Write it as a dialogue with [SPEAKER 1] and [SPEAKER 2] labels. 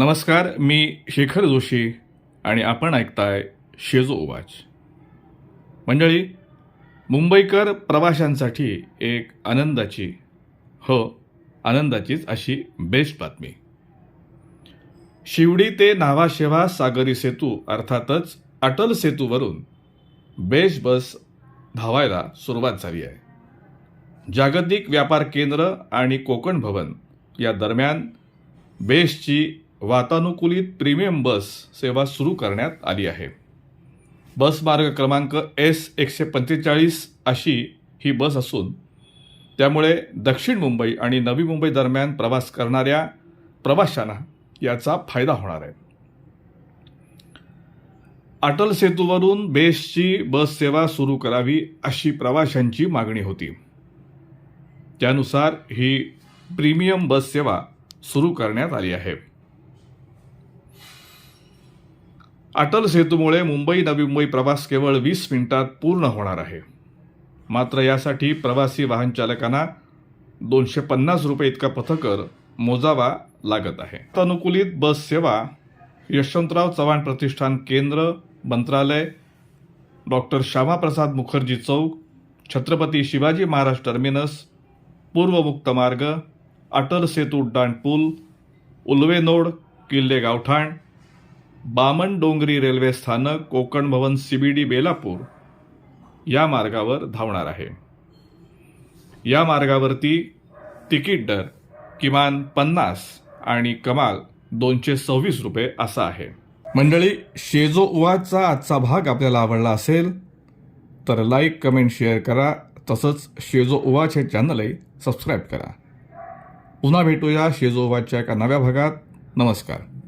[SPEAKER 1] नमस्कार मी शेखर जोशी आणि आपण ऐकताय शेजो ओवाच मंडळी मुंबईकर प्रवाशांसाठी एक आनंदाची हो आनंदाचीच अशी बेस्ट बातमी. शिवडी ते नावाशेवा सागरी सेतू अर्थातच अटल सेतूवरून बेस्ट बस धावायला सुरुवात झाली आहे. जागतिक व्यापार केंद्र आणि कोकण भवन या दरम्यान बेस्टची वातानुकूलित प्रीमियम बस सेवा सुरू करण्यात आली आहे. बस मार्ग क्रमांक एस एकशे पंचेचाळीस अशी ही बस असून त्यामुळे दक्षिण मुंबई आणि नवी मुंबई दरम्यान प्रवास करणाऱ्या प्रवाशांना याचा फायदा होणार आहे. अटल सेतूवरून बेस्टची बस सेवा सुरू करावी अशी प्रवाशांची मागणी होती. त्यानुसार ही प्रीमियम बस सेवा सुरू करण्यात आली आहे. अटल सेतूमुळे मुंबई नवी मुंबई प्रवास केवळ वीस मिनिटात पूर्ण होणार आहे. मात्र यासाठी प्रवासी वाहन चालकांना दोनशे पन्नास रुपये इतका पथकर मोजावा लागत आहे. अनुकूलित बस सेवा यशवंतराव चव्हाण प्रतिष्ठान केंद्र मंत्रालय डॉक्टर श्यामाप्रसाद मुखर्जी चौक छत्रपती शिवाजी महाराज टर्मिनस पूर्वमुक्त मार्ग अटल सेतू उड्डाण पूल उल्वेनोड किल्ले गावठाण बामन डोंगरी रेल्वे स्थानक कोकण भवन सीबीडी बेलापूर या मार्गावर धावणार आहे. या मार्गावरती तिकीट दर किमान पन्नास आणि कमाल दोनशे सव्वीस रुपये असा आहे. मंडळी शेजो उवाचा आजचा भाग आपल्याला आवडला असेल तर लाईक कमेंट शेअर करा. तसंच शेजो उवाच हे चॅनलही सबस्क्राईब करा. पुन्हा भेटूया शेजो उवाच्या एका नव्या भागात. नमस्कार.